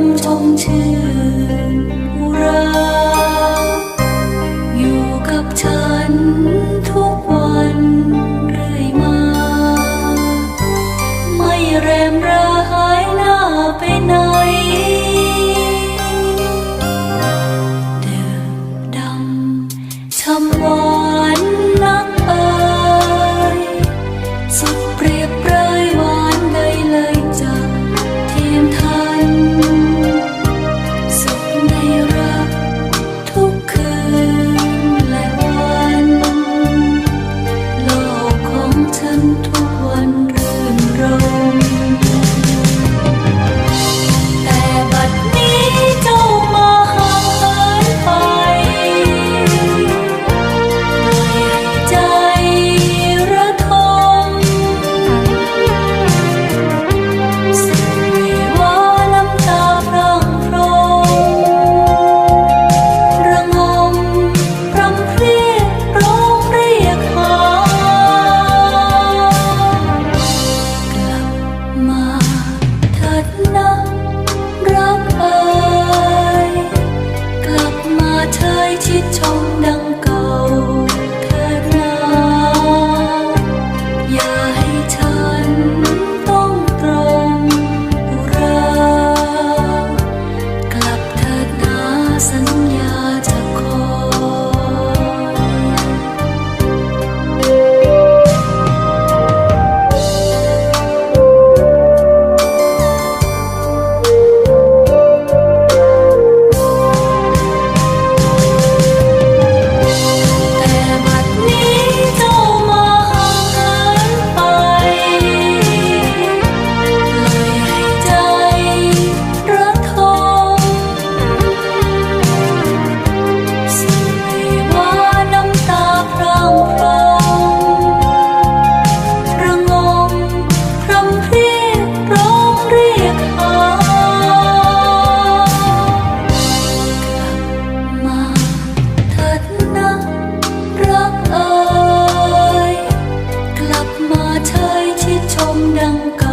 มชมชื่อุรา อยู่กับฉันทุกวันเรื่อยมา ไม่แรมราหายหน้าไปไหนดื่มดำทำวา không đang